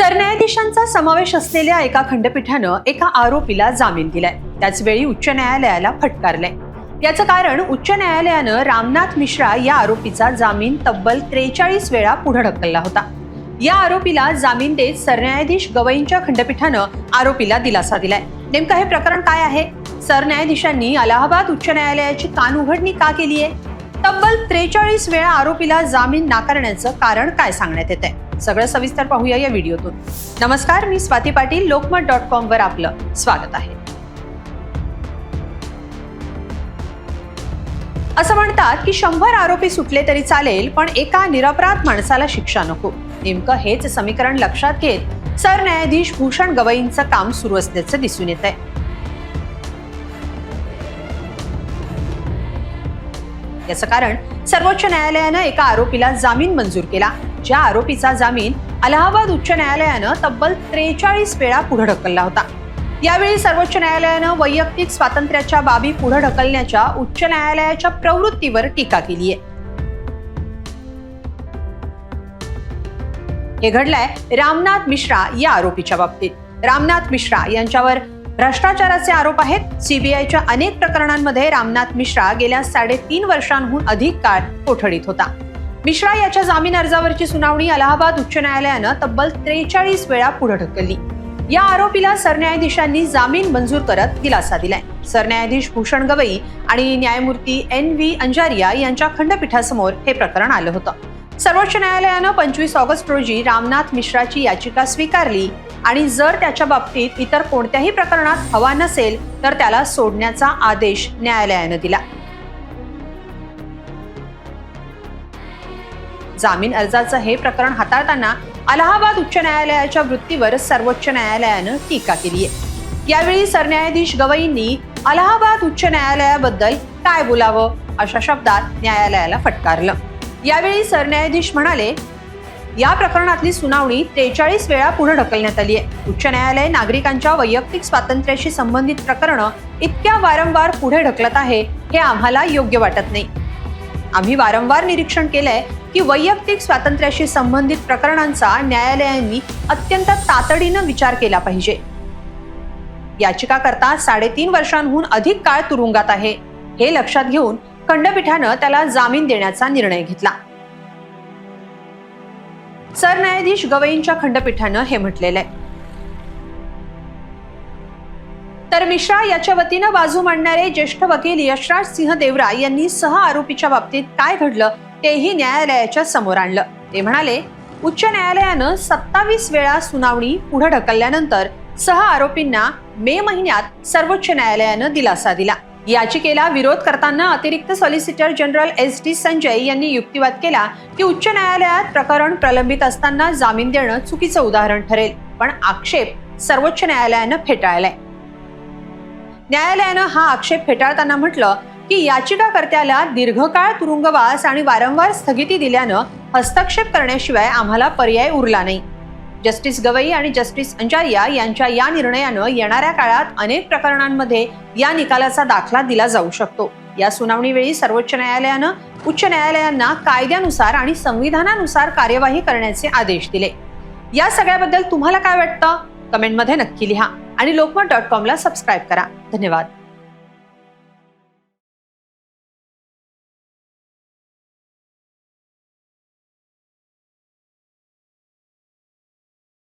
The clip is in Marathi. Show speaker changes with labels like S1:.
S1: सरन्यायाधीशांचा समावेश असलेल्या एका खंडपीठानं एका आरोपीला जामीन दिलाय. त्याचवेळी उच्च न्यायालयाला फटकारलंय. याचं कारण उच्च न्यायालयानं रामनाथ मिश्रा या आरोपीचा जामीन तब्बल त्रेचाळीस वेळा पुढे ढकलला होता. या आरोपीला जामीन देत सरन्यायाधीश गवईंच्या खंडपीठानं आरोपीला दिलासा दिलाय. नेमकं हे प्रकरण काय आहे? सरन्यायाधीशांनी अलाहाबाद उच्च न्यायालयाची कान उघडणी का केली आहे तब्बल त्रेचाळीस वेळा आरोपीला जामीन नाकारण्याचं कारण काय सांगण्यात येत आहे सगळं सविस्तर पाहूया या व्हिडिओतून. नमस्कार मी स्वाती पाटील लोकमत डॉट कॉम वर आपलं स्वागत आहे. असं म्हणतात की शंभर आरोपी सुटले तरी चालेल पण एका निरपराध माणसाला शिक्षा नको. नेमकं हेच समीकरण लक्षात घेत सरन्यायाधीश भूषण गवईंचं काम सुरू असल्याचं दिसून येत आहे. याचं कारण सर्वोच्च न्यायालयानं एका आरोपीला जामीन मंजूर केला. ज्या आरोपीचा जामीन अलाहाबाद उच्च न्यायालयानं तब्बल त्रेचाळीस वेळा पुढे ढकलला होता. यावेळी सर्वोच्च न्यायालयानं वैयक्तिक स्वातंत्र्याच्या बाबी पुढे ढकलण्याच्या उच्च न्यायालयाच्या प्रवृत्तीवर टीका केली आहे. हे घडलंय रामनाथ मिश्रा या आरोपीच्या बाबतीत. रामनाथ मिश्रा यांच्यावर भ्रष्टाचाराचे आरोप आहेत. सीबीआयच्या अनेक प्रकरणांमध्ये रामनाथ मिश्रा गेल्या साडेतीन वर्षांहून अधिक काळ कोठडीत होता. मिश्रा याच्या जामीन अर्जावरची सुनावणी अलाहाबाद उच्च न्यायालयानं तब्बल त्रेचाळीस वेळा पुढे ढकलली. या आरोपीला सरन्यायाधीशांनी जामीन मंजूर करत दिलासा दिलाय. सरन्यायाधीश भूषण गवई आणि न्यायमूर्ती एन व्ही अंजारिया यांच्या खंडपीठासमोर हे प्रकरण आलं होतं. सर्वोच्च न्यायालयानं पंचवीस ऑगस्ट रोजी रामनाथ मिश्राची याचिका स्वीकारली आणि जर त्याच्या बाबतीत इतर कोणत्याही प्रकरणात हवा नसेल तर त्याला सोडण्याचा आदेश न्यायालयानं दिला. जामीन अर्जाचं हे प्रकरण हाताळताना अलाहाबाद उच्च न्यायालयाच्या वृत्तीवर सर्वोच्च न्यायालयानं टीका केली आहे यावेळी सरन्यायाधीश गवईंनी अलाहाबाद उच्च न्यायालयाबद्दल काय बोलावं अशा शब्दात न्यायालयाला फटकारलं. यावेळी सरन्यायाधीश म्हणाले या प्रकरणातली सुनावणी त्रेचाळीस वेळा पुढे ढकलण्यात आली आहे उच्च न्यायालय नागरिकांच्या वैयक्तिक स्वातंत्र्याशी संबंधित प्रकरणं इतक्या वारंवार पुढे ढकलत आहे हे आम्हाला योग्य वाटत नाही. आम्ही वारंवार निरीक्षण केलंय की वैयक्तिक स्वातंत्र्याशी संबंधित प्रकरणांचा न्यायालयांनी अत्यंत तातडीनं विचार केला पाहिजे. याचिकाकर्ता साडेतीन वर्षांहून अधिक काळ तुरुंगात आहे. हे लक्षात घेऊन खंडपीठानं त्याला जामीन देण्याचा निर्णय घेतला. सरन्यायाधीश गवईंच्या खंडपीठानं हे म्हटलेलं आहे. तर मिश्रा याच्या वतीनं बाजू मांडणारे ज्येष्ठ वकील यशराज सिंह देवरा यांनी सह आरोपीच्या बाबतीत काय घडलं तेही न्यायालयाच्या समोर आणलं. ते म्हणाले उच्च न्यायालयानं सत्तावीस वेळा सुनावणी पुढे ढकलल्यानंतर सह आरोपींना मे महिन्यात सर्वोच्च न्यायालयानं दिलासा दिला. याचिकेला विरोध करताना अतिरिक्त solicitor general S D Sanjay यांनी युक्तिवाद केला की उच्च न्यायालयात प्रकरण प्रलंबित असताना जामीन देणं चुकीचं उदाहरण ठरेल. पण आक्षेप सर्वोच्च न्यायालयानं फेटाळलाय. न्यायालयानं हा आक्षेप फेटाळताना म्हटलं की याचिकाकर्त्याला दीर्घकाळ तुरुंगवास आणि वारंवार स्थगिती दिल्यानं हस्तक्षेप करण्याशिवाय आम्हाला पर्याय उरला नाही. जस्टिस गवई आणि जस्टिस अंजारिया यांच्या या निर्णयानं येणाऱ्या काळात अनेक प्रकरणांमध्ये या निकालाचा दाखला दिला जाऊ शकतो. या सुनावणीवेळी सर्वोच्च न्यायालयानं उच्च न्यायालयांना कायद्यानुसार आणि संविधानानुसार कार्यवाही करण्याचे आदेश दिले. या सगळ्याबद्दल तुम्हाला काय वाटतं? कमेंटमध्ये नक्की लिहा. आणि लोकमत डॉट कॉमला सबस्क्राईब करा. धन्यवाद.